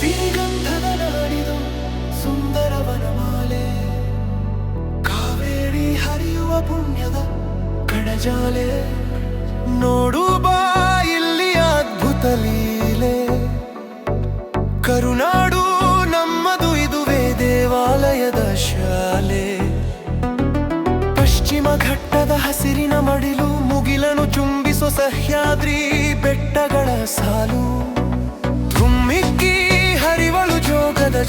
ಸಿರಿಗಂಧದ ನಾಡಿದು ಸುಂದರ ವನಮಾಲೆ ಕಾವೇರಿ ಹರಿಯುವ ಪುಣ್ಯದ ಕಣಜಾಲೆ. ನೋಡು ಬಾ, ಇಲ್ಲಿ ಅದ್ಭುತ ಲೀಲೆ. ಕರುನಾಡು ನಮ್ಮದು, ಇದುವೇ ದೇವಾಲಯದ ಶಾಲೆ. ಪಶ್ಚಿಮ ಘಟ್ಟದ ಹಸಿರಿನ ಮಡಿಲು, ಮುಗಿಲನು ಚುಂಬಿಸೋ ಸಹ್ಯಾದ್ರಿ ಬೆಟ್ಟಗಳ ಸಾಲು.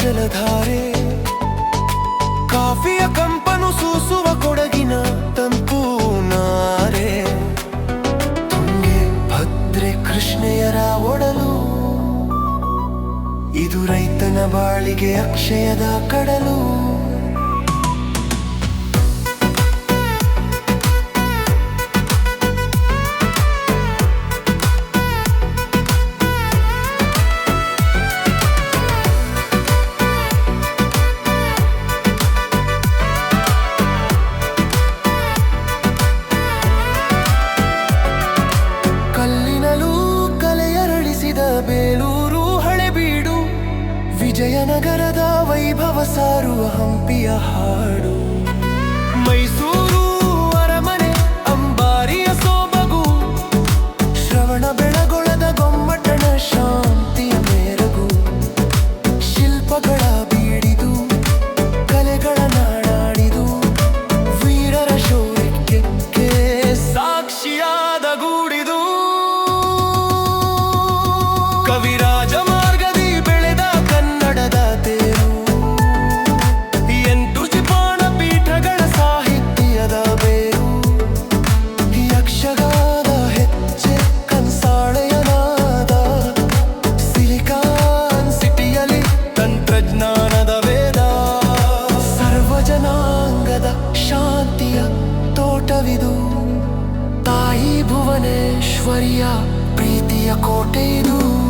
ಜಲಧಾರೆ ಕಾಫಿಯ ಕಂಪನು ಸೂಸುವ ಕೊಡಗಿನ ತಂಪು ನಾರೆ. ತುಂಗೆ ಭದ್ರೆ ಕೃಷ್ಣೆಯರ ಒಡಲು. ಇದು ರೈತನ ಬಾಳಿಗೆ ಅಕ್ಷಯದ ಕಡಲು. ವಿಜಯನಗರದ ವೈಭವ ಸಾರುವ ಹಂಪಿಯ ಹಾಡು. ಭುವನೇಶ್ವರಿಯ ಪ್ರೀತಿಯ ಕೋಟೆ ಇದು.